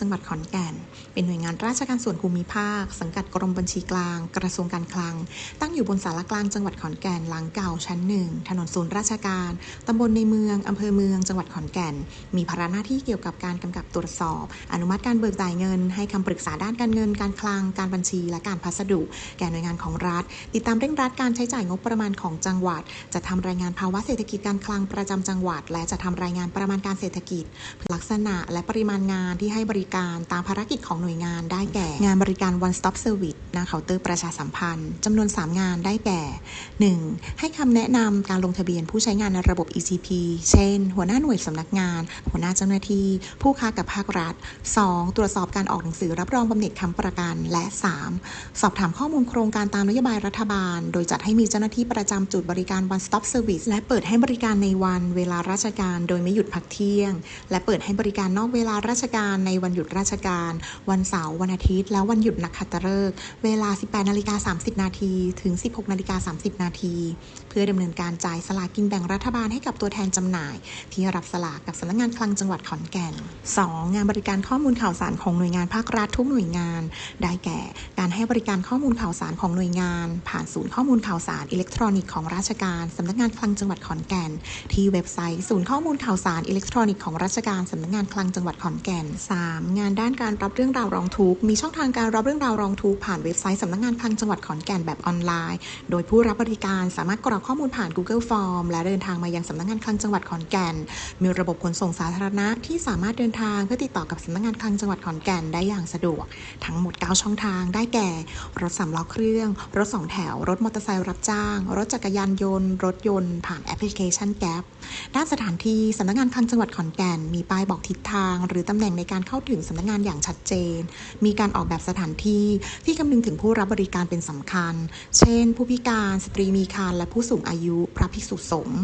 จังหวัดขอนแก่น เป็นหน่วยงานราชการส่วนภูมิภาค สังกัดกรมบัญชีกลาง กระทรวงการคลัง ตั้งอยู่บนสารกลางจังหวัดขอนแก่นหลังเก่าชั้นหนึ่งถนนศูนย์ราชการตำบลในเมืองอำเภอเมือง จังหวัดขอนแก่น มีภาระหน้าที่เกี่ยวกับการกำกับตรวจสอบ อนุมัติการเบิกจ่ายเงิน ให้คำปรึกษาด้านการเงินการคลังการบัญชี และการพัสดุ แก่หน่วยงานของรัฐ ติดตามเร่งรัดการใช้จ่ายงบประมาณของจังหวัด จะทำรายงานภาวะเศรษฐกิจการคลังประจำจังหวัด และจะทำรายงานประมาณการเศรษฐกิจ ลักษณะและปริมาณงานที่ให้บริการตามภารกิจของหน่วยงานได้แก่ งานบริการ one stop service หน้าเคาน์เตอร์ประชาสัมพันธ์จำนวน 3 งานได้แก่ 1. ให้คำแนะนำการลงทะเบียนผู้ใช้งานในระบบ ECP เช่น หัวหน้าหน่วยสำนักงาน หัวหน้าเจ้าหน้าที่ ผู้ค้ากับภาครัฐ 2. ตรวจสอบการออกหนังสือรับรองบำเหน็จค้ำประกัน และ 3. สอบถามข้อมูลโครงการตามนโยบายรัฐบาล โดยจัดให้มีเจ้าหน้าที่ประจำจุดบริการ one stop service และเปิดให้บริการในวันเวลาราชการ โดยไม่หยุดพักเที่ยง และเปิดให้บริการนอกเวลาราชการในวันหยุดราชการวันันเสาร์วันอาทิตย์ และวันหยุดนักขัตฤกษ์เวลา 18นาฬิกา30 นาทีถึง 16นาฬิกา30 นาที พื่อดำเนินการจ่ายสลากกินแบ่งรัฐบาลให้กับตัวแทนจำหน่าย ที่รับสลากกับสำนักงานคลังจังหวัดขอนแก่น 2. งานบริการข้อมูลข่าวสารของหน่วยงานภาครัฐทุกหน่วยงาน ได้แก่ การให้บริการข้อมูลข่าวสารของหน่วยงาน ผ่านศูนย์ข้อมูลข่าวสารอิเล็กทรอนิกส์ของราชการสำนักงานคลังจังหวัดขอนแก่น ที่เว็บไซต์ ศูนย์ข้อมูลข่าวสารอิเล็กทรอนิกส์ของราชการสำนักงานคลังจังหวัดขอนแก่น 3. งานด้านการรับเรื่องราวร้องทุกข์มีช่องทางการรับเรื่องราวร้องทุกข์ผ่านเว็บไซต์สำนักงานคลังจังหวัดขอนแก่นแบบออนไลน์ โดยผู้รับบริการสามารถกรอกข้อมูลผ่าน Google Form และเดินทางมายังสำนักงานคลังจังหวัดขอนแก่น มีระบบขนส่งสาธารณะที่สามารถเดินทางเพื่อติดต่อกับสำนักงานคลังจังหวัดขอนแก่นได้อย่างสะดวก ทั้งหมด 9 ช่องทางได้แก่ รถสามล้อเครื่อง รถสองแถว รถมอเตอร์ไซค์รับจ้าง รถจักรยานยนต์ รถยนต์ ผ่านแอปพลิเคชันแก๊ปด้านสถานที่สำนักงานคลังจังหวัดขอนแก่น มีป้ายบอกทิศทาง หรือตำแหน่งในการเข้าถึงสำนักงานอย่างชัดเจน มีการออกแบบสถานที่ที่คำนึงถึงผู้รับบริการเป็นสำคัญ เช่น ผู้พิการ สตรีมีครรภ์และผู้สูงอายุ พระภิกษุสงฆ์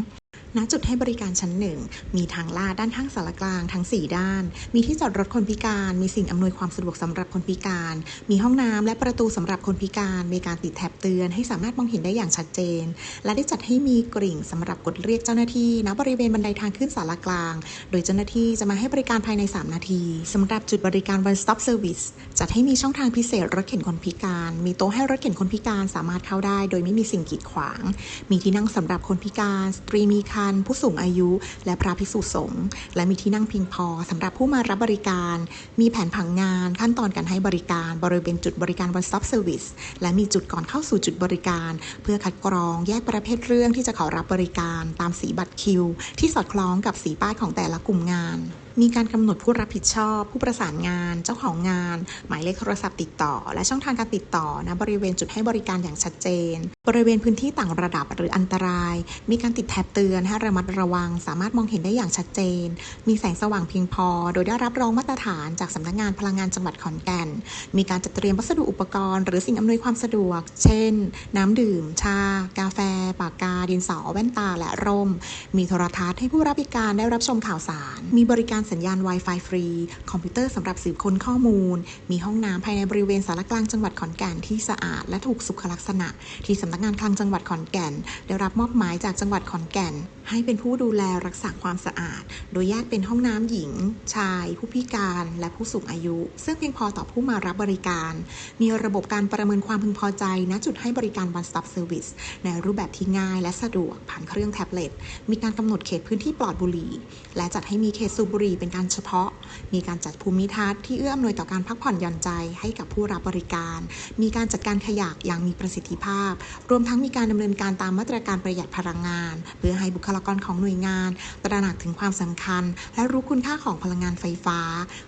ณจุดให้บริการชั้นหนึ่งมีทางลาดด้านข้างสารกลางทั้ง 4 ด้าน มีที่จอดรถคนพิการ มีสิ่งอำนวยความสะดวกสำหรับคนพิการ มีห้องน้ำและประตูสำหรับคนพิการ มีการติดแถบเตือนให้สามารถมองเห็นได้อย่างชัดเจน และได้จัดให้มีกริ่งสำหรับกดเรียกเจ้าหน้าที่ณบริเวณบันไดทางขึ้นสารกลาง โดยเจ้าหน้าที่จะมาให้บริการภายใน 3 นาทีสำหรับจุดบริการ one stop service จัดให้มีช่องทางพิเศษรถเข็นคนพิการ มีโต๊ะให้รถเข็นคนพิการสามารถเข้าได้ โดยไม่มีสิ่งกีดขวาง มีที่นั่งสำหรับคนพิการ สตรีมีครรภ์ผู้สูงอายุ และพระภิกษุสงฆ์และมีที่นั่งเพียงพอสำหรับผู้มารับบริการ มีแผนผังงาน ขั้นตอนการให้บริการบริเวณจุดบริการ one stop service และมีจุดก่อนเข้าสู่จุดบริการ เพื่อคัดกรองแยกประเภทเรื่องที่จะขอรับบริการ ตามสีบัตรคิว ที่สอดคล้องกับสีป้ายของแต่ละกลุ่มงานมีการกำหนดผู้รับผิดชอบ ผู้ประสานงาน เจ้าของงาน หมายเลขโทรศัพท์ติดต่อ และช่องทางการติดต่อณบริเวณจุดให้บริการอย่างชัดเจน บริเวณพื้นที่ต่างระดับหรืออันตราย มีการติดแถบเตือนให้ระมัดระวัง สามารถมองเห็นได้อย่างชัดเจน มีแสงสว่างเพียงพอ โดยได้รับรองมาตรฐานจากสำนักงานพลังงานจังหวัดขอนแก่น มีการจัดเตรียมวัสดุอุปกรณ์ หรือสิ่งอำนวยความสะดวก เช่น น้ำดื่ม ชา กาแฟ ปากกา ดินสอ แว่นตา และร่ม มีโทรทัศน์ให้ผู้รับบริการได้รับชมข่าวสาร มีบริการสัญญาณ Wi-Fi ฟรี คอมพิวเตอร์สำหรับสืบค้นข้อมูล มีห้องน้ำภายในบริเวณสารกลางจังหวัดขอนแก่นที่สะอาดและถูกสุขลักษณะ ที่สำนักงานคลังจังหวัดขอนแก่น ได้รับมอบหมายจากจังหวัดขอนแก่น ให้เป็นผู้ดูแลรักษาความสะอาด โดยแยกเป็นห้องน้ำหญิง ชาย ผู้พิการ และผู้สูงอายุ ซึ่งเพียงพอต่อผู้มารับบริการ มีระบบการประเมินความพึงพอใจณจุดให้บริการ one stop service ในรูปแบบที่ง่ายและสะดวกผ่านเครื่องแท็บเล็ต มีการกำหนดเขตพื้นที่ปลอดบุหรี่ และจัดให้มีเขตสูบบุหรี่เป็นการเฉพาะ มีการจัดภูมิทัศน์ที่เอื้ออำนวยต่อการพักผ่อนหย่อนใจให้กับผู้รับบริการ มีการจัดการขยะอย่างมีประสิทธิภาพ รวมทั้งมีการดำเนินการตามมาตรการประหยัดพลังงาน เพื่อให้บุคลากรของหน่วยงาน ตระหนักถึงความสำคัญ และรู้คุณค่าของพลังงานไฟฟ้า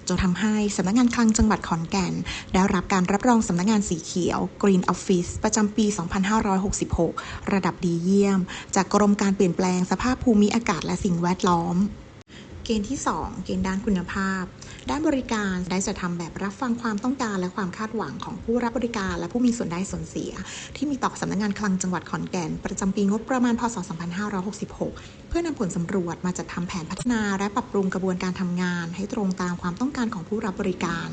จนทำให้สำนักงานคลังจังหวัดขอนแก่น ได้รับการรับรองสำนักงานสีเขียว Green Office ประจำปี 2566 ระดับดีเยี่ยม จากกรมการเปลี่ยนแปลงสภาพภูมิอากาศและสิ่งแวดล้อม เกณฑ์ที่ 2 เกณฑ์ด้านคุณภาพ ด้านบริการได้จะทำแบบรับฟังความต้องการ และความคาดหวังของผู้รับบริการ และผู้มีส่วนได้ส่วนเสีย ที่มีต่อสำนักงานคลังจังหวัดขอนแก่น ประจำปีงบประมาณพศ 2566 เพื่อนำผลสำรวจมาจัดทำแผนพัฒนา และปรับปรุงกระบวนการทำงาน ให้ตรงตามความต้องการของผู้รับบริการ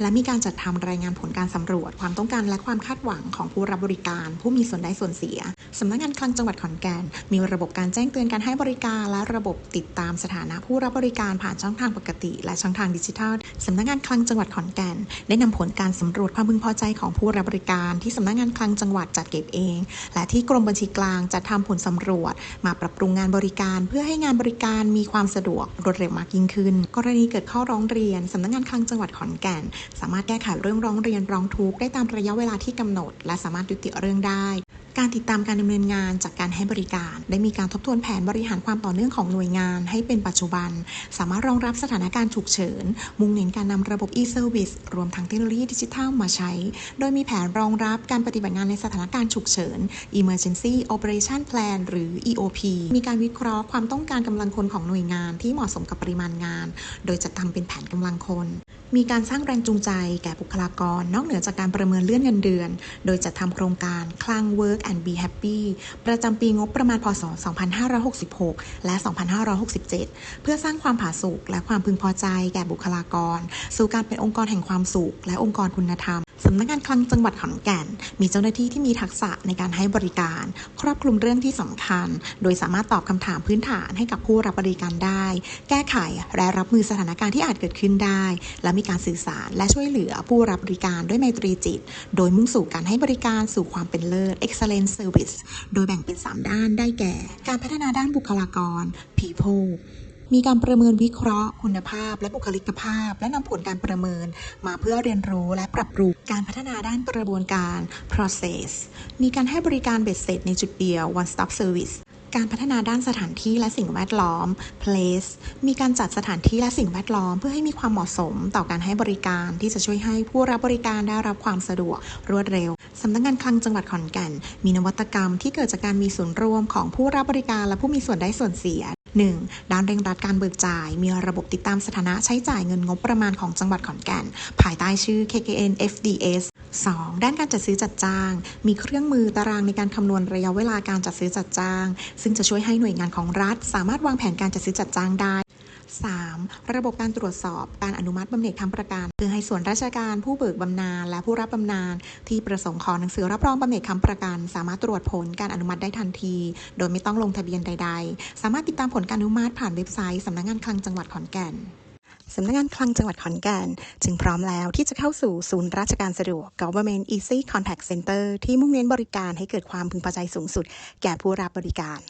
และมีการจัดทำรายงานผลการสำรวจ ความต้องการและความคาดหวังของผู้รับบริการ ผู้มีส่วนได้ส่วนเสียสำนักงานคลังจังหวัดขอนแก่นมีระบบการแจ้งเตือนการให้บริการและระบบติดตามสถานะผู้รับบริการผ่านช่องทางปกติ และช่องทางดิจิทัลสำนักงานคลังจังหวัดขอนแก่น ได้นำผลการสำรวจความพึงพอใจของผู้รับบริการ ที่สำนักงานคลังจังหวัดจัดเก็บเอง และที่กรมบัญชีกลางจัดทำผลสำรวจ มาปรับปรุงงานบริการ เพื่อให้งานบริการมีความสะดวกรวดเร็วมากยิ่งขึ้น กรณีเกิดข้อร้องเรียนสำนักงานคลังจังหวัดขอนแก่นสามารถแก้ไขเรื่องร้องเรียนร้องทุกข์ได้ตามระยะเวลาที่กำหนด และสามารถยุติเรื่องได้ การติดตามการดำเนินงานจากการให้บริการ ได้มีการทบทวนแผนบริหารความต่อเนื่องของหน่วยงานให้เป็นปัจจุบัน สามารถรองรับสถานการณ์ฉุกเฉิน มุ่งเน้นการนำระบบ e-service รวมทั้งเทคโนโลยีดิจิทัลมาใช้ โดยมีแผนรองรับการปฏิบัติงานในสถานการณ์ฉุกเฉิน Emergency Operation Plan หรือ EOP มีการวิเคราะห์ความต้องการกำลังคนของหน่วยงานที่เหมาะสมกับปริมาณงาน โดยจัดทำเป็นแผนกำลังคน มีการสร้างแรงจูงใจแก่บุคลากร นอกเหนือจากการประเมินเลื่อนเงินเดือน โดยจัดทำโครงการคลัง Work and Be Happy ประจำปีงบประมาณพศ 2566 และ 2567 เพื่อสร้างความผาสุกและความพึงพอใจแก่บุคลากร สู่การเป็นองค์กรแห่งความสุขและองค์กรคุณธรรม สำนักงานคลังจังหวัดขอนแก่น มีเจ้าหน้าที่ที่มีทักษะในการให้บริการ ครอบคลุมเรื่องที่สำคัญ โดยสามารถตอบคำถามพื้นฐานให้กับผู้รับบริการได้ แก้ไขและรับมือสถานการณ์ที่อาจเกิดขึ้นได้ และมีการสื่อสารและช่วยเหลือผู้รับบริการด้วยไมตรีจิต โดยมุ่งสู่การให้บริการสู่ความเป็นเลิศ excellent service โดยแบ่งเป็น 3 ด้านได้แก่ การพัฒนาด้านบุคลากร people มีการประเมินวิเคราะห์ คุณภาพ และบุคลิกภาพ และนำผลการประเมินมาเพื่อเรียนรู้และปรับปรุงการพัฒนาด้านกระบวนการ process มีการให้บริการเบ็ดเสร็จในจุดเดียว one stop service การพัฒนาด้านสถานที่และสิ่งแวดล้อม place มีการจัดสถานที่และสิ่งแวดล้อม เพื่อให้มีความเหมาะสมต่อการให้บริการที่จะช่วยให้ผู้รับบริการได้รับความสะดวกรวดเร็ว สำนักงานคลังจังหวัดขอนแก่น มีนวัตกรรมที่เกิดจากการมีส่วนร่วมของผู้รับบริการและผู้มีส่วนได้ส่วนเสีย 1. ด้านเร่งรัดการเบิกจ่าย มีระบบติดตามสถานะใช้จ่ายเงินงบประมาณของจังหวัดขอนแก่น ภายใต้ชื่อ KKN FDS 2. ด้านการจัดซื้อจัดจ้าง มีเครื่องมือตารางในการคำนวณระยะเวลาการจัดซื้อจัดจ้าง ซึ่งจะช่วยให้หน่วยงานของรัฐ สามารถวางแผนการจัดซื้อจัดจ้างได้ 3. ระบบการตรวจสอบการอนุมัติบำเหน็จค้ำประกันเพื่อให้ส่วนราชการผู้เบิกบำนาญและผู้รับบำนาญที่ประสงค์ขอหนังสือรับรองบำเหน็จค้ำประกัน สามารถตรวจผลการอนุมัติได้ทันที โดยไม่ต้องลงทะเบียนใด ๆ สามารถติดตามผลการอนุมัติผ่านเว็บไซต์สำนักงานคลังจังหวัดขอนแก่นสำนักงานคลังจังหวัดขอนแก่น จึงพร้อมแล้วที่จะเข้าสู่ศูนย์ราชการสะดวก Government Easy Contact Center ที่มุ่งเน้นบริการให้เกิดความพึงพอใจสูงสุด แก่ผู้รับบริการ